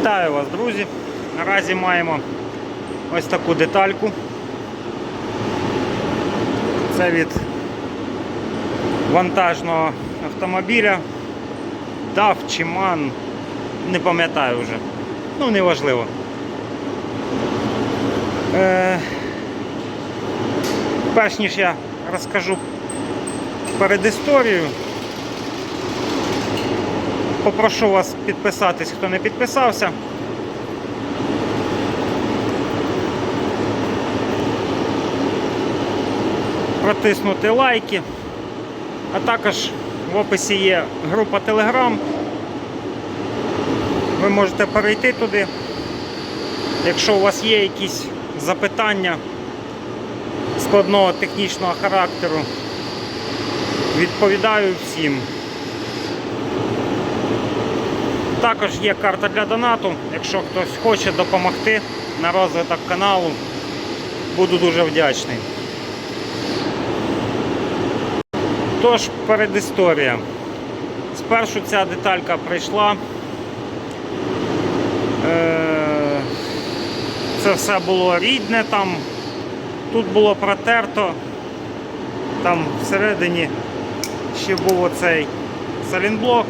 Вітаю вас, друзі! Наразі маємо ось таку детальку. Це від вантажного автомобіля. DAF чи MAN, не пам'ятаю вже. Ну, неважливо. Е, перш ніж я розкажу передісторію, попрошу вас підписатись, хто не підписався. Протиснути лайки. А також в описі є група Telegram. Ви можете перейти туди. Якщо у вас є якісь запитання складного технічного характеру, відповідаю всім. Також є карта для донату. Якщо хтось хоче допомогти на розвиток каналу, буду дуже вдячний. Тож, передісторія. Спершу ця деталька прийшла. Е, Це все було рідне там. Тут було протерто. Там всередині ще був оцей салінблок.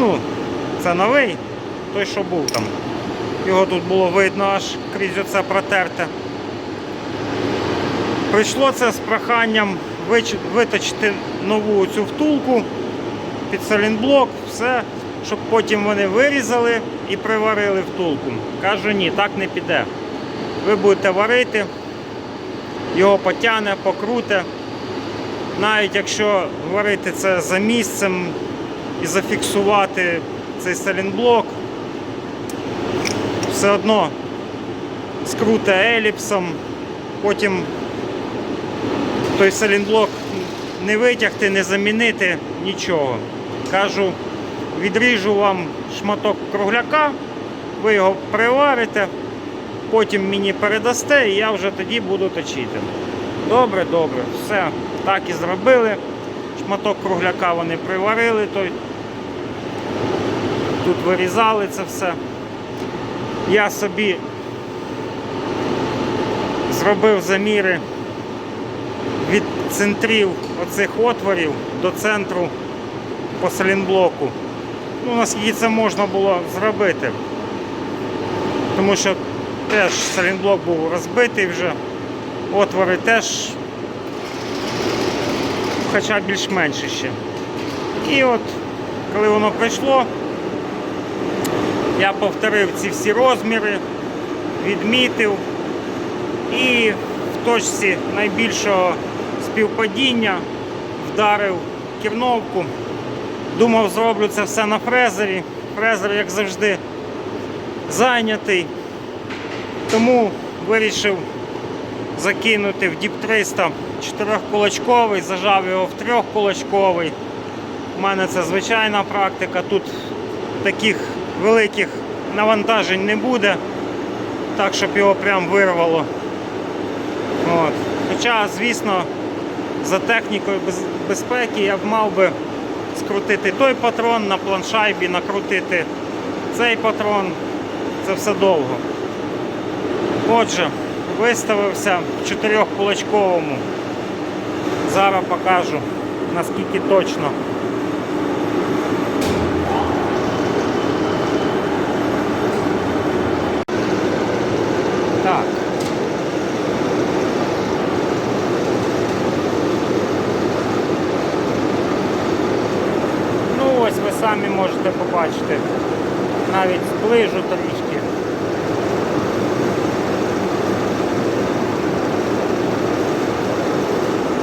Ну, це новий, той, що був там. Його тут було видно аж крізь оце протерте. Прийшло це з проханням виточити нову цю втулку під салінблок, все, щоб потім вони вирізали і приварили втулку. Кажу, ні, так не піде. Ви будете варити, його потягне, покруте. Навіть якщо варити це за місцем і зафіксувати цей салінблок, все одно скруте еліпсом, потім той салінблок не витягти, не замінити нічого. Кажу, відріжу вам шматок кругляка, ви його приварите, потім мені передасте і я вже тоді буду точити. Добре, добре, все, так і зробили. Шматок кругляка вони приварили, той. Тут вирізали це все. Я собі зробив заміри від центрів оцих отворів до центру по салінблоку. Ну, наскільки це можна було зробити. Тому що теж салінблок був розбитий вже, отвори теж хоча більш-менш ще. І от, коли воно прийшло, я повторив ці всі розміри, відмітив і в точці найбільшого співпадіння вдарив ківновку. Думав, зроблю це все на фрезері. Фрезер, як завжди, зайнятий. Тому вирішив закинути в Діп 300 чотирьохкулачковий, зажав його в трьохкулачковий. У мене це звичайна практика. Тут таких великих навантажень не буде, так щоб його прям вирвало. От. Хоча, звісно, за технікою безпеки я б мав би скрутити той патрон на планшайбі, накрутити цей патрон. Це все довго. Отже, виставився в чотирьохкулачковому. Зараз покажу наскільки точно. Так. Ну ось ви самі побачити. Навіть зближу трішки.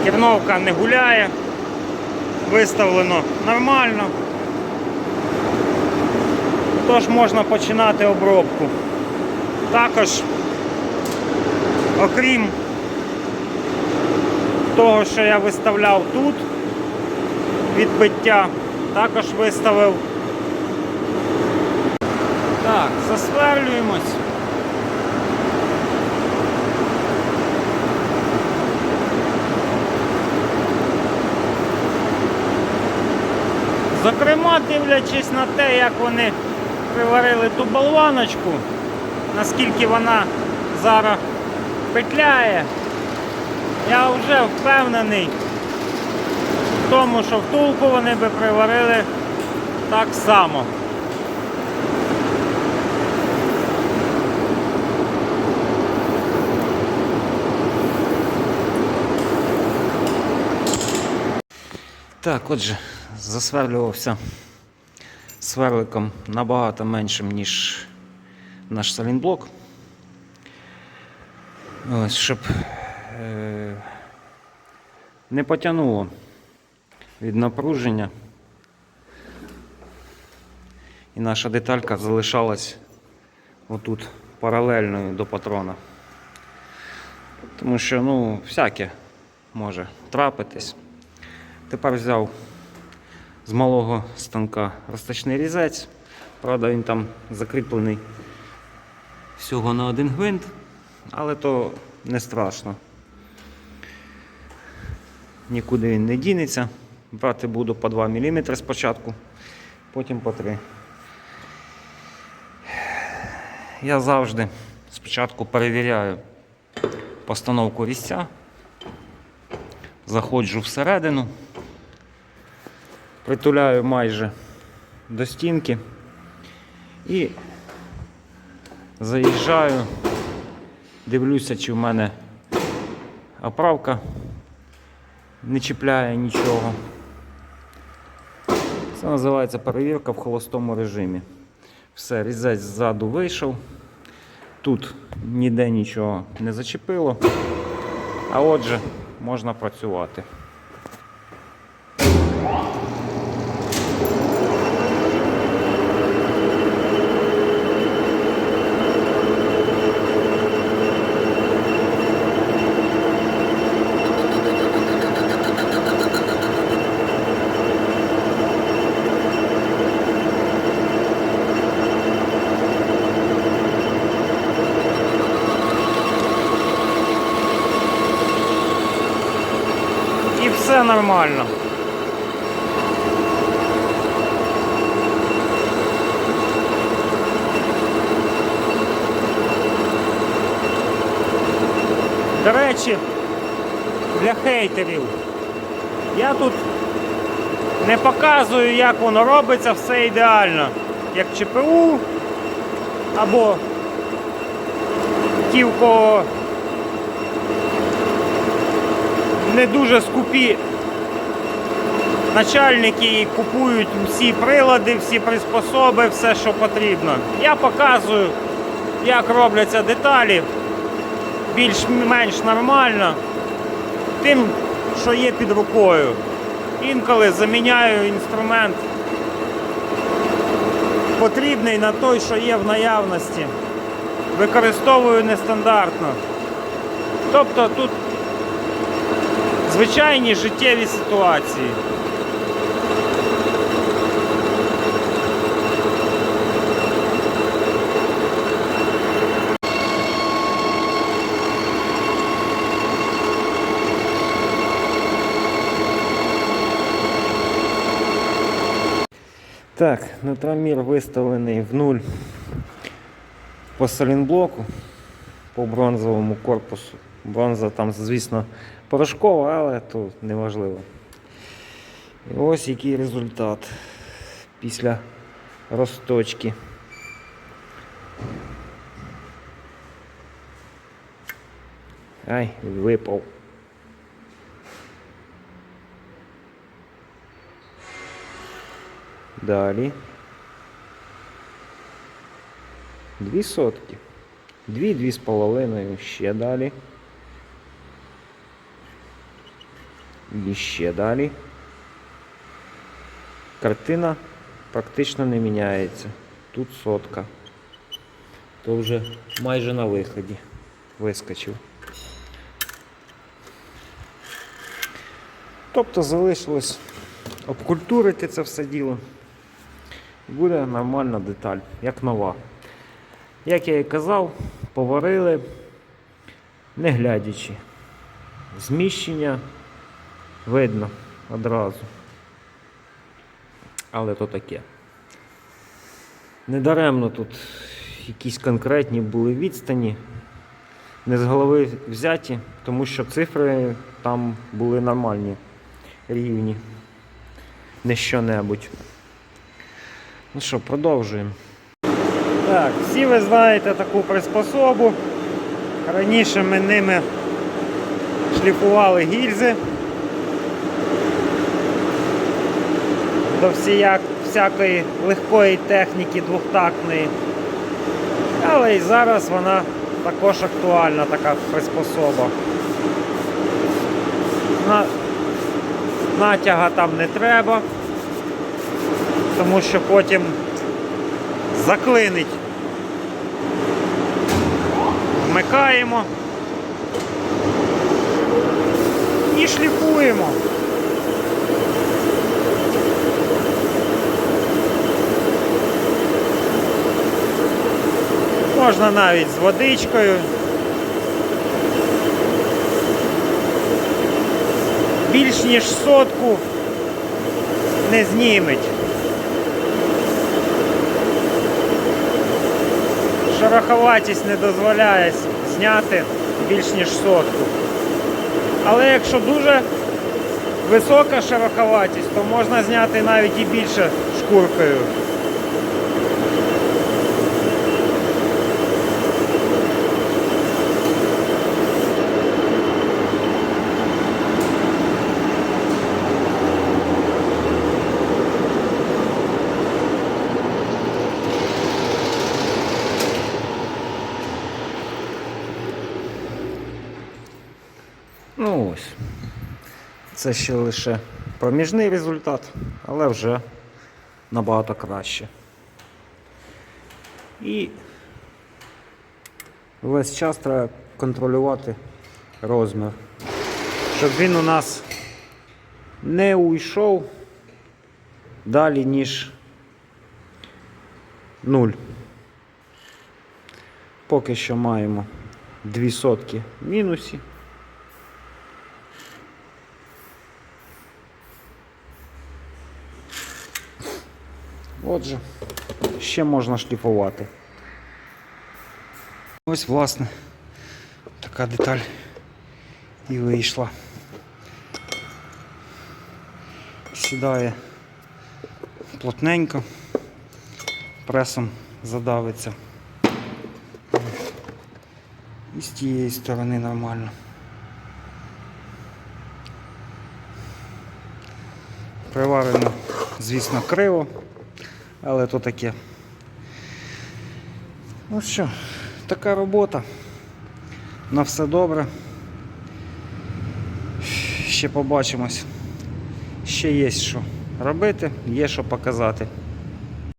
Керновка не гуляє, виставлено нормально. Тож можна починати обробку. Також, окрім того, що я виставляв тут, відбиття, також виставив. Так, засверлюємось. Зокрема, дивлячись на те, як вони приварили ту болваночку, наскільки вона зараз петляє, я вже впевнений в тому, що втулку вони би приварили так само. Так, отже, засверлювався сверликом набагато меншим, ніж наш салінблок. Ось, щоб е, не потягнуло від напруження. І наша деталька залишалась отут паралельною до патрона. Тому що, ну, всяке може трапитись. Тепер взяв з малого станка розточний різець. Правда, він там закріплений всього на один гвинт, але то не страшно. Нікуди він не дінеться. Брати буду по 2 мм спочатку, потім по 3. Я завжди спочатку перевіряю постановку різця, заходжу всередину, притуляю майже до стінки і заїжджаю, дивлюся, чи в мене оправка не чіпляє нічого. Це називається перевірка в холостому режимі. Все, різець ззаду вийшов. Тут ніде нічого не зачепило. А отже, можна працювати. Все нормально. До речі, для хейтерів. Я тут не показую, як воно робиться, все ідеально. Як ЧПУ або ті, в кого не дуже скупі начальники і купують всі прилади, всі приспособи, все, що потрібно. Я показую, як робляться деталі більш-менш нормально, тим, що є під рукою. Інколи заміняю інструмент потрібний на той, що є в наявності. Використовую нестандартно. Тобто тут звичайні життєві ситуації. Так, нутромір виставлений в нуль по салінблоку, по бронзовому корпусу. Бронза там, звісно, порошкова, але то неважливо. І ось який результат після розточки. Ай, випав. Далі. Дві сотки. Дві, дві з половиною. Ще далі. І ще далі. Картина практично не міняється. Тут сотка. То вже майже на виході вискочив. Тобто залишилось обкультурити це все діло. І буде нормальна деталь, як нова. Як я і казав, поварили, не глядячи. Зміщення видно одразу. Але то таке. Недаремно тут якісь конкретні були відстані, не з голови взяті, тому що цифри там були нормальні, рівні. Не що-небудь. Ну що, продовжуємо. Так, всі ви знаєте таку приспособу. Раніше ми ними шліфували гільзи. До всіяк, всякої легкої техніки двохтактної. Але і зараз вона також актуальна, така приспособа. На... Натяга там не треба, тому що потім заклинить. Вмикаємо і шліфуємо. Можна навіть з водичкою. Більш ніж сотку не зніметь. Шероховатість не дозволяє зняти більш ніж сотку. Але якщо дуже висока шероховатість, то можна зняти навіть і більше шкуркою. Ну ось. Це ще лише проміжний результат, але вже набагато краще. І весь час треба контролювати розмір, щоб він у нас не уйшов далі, ніж 0. Поки що маємо 2 сотки мінусі. Отже, ще можна шліфувати. Ось, власне, така деталь і вийшла. Сідає плотненько, пресом задавиться. І з тієї сторони нормально. Приварено, звісно, криво. Але то таке. Ну що, така робота. На все добре. Ще побачимось. Ще є що робити, є що показати.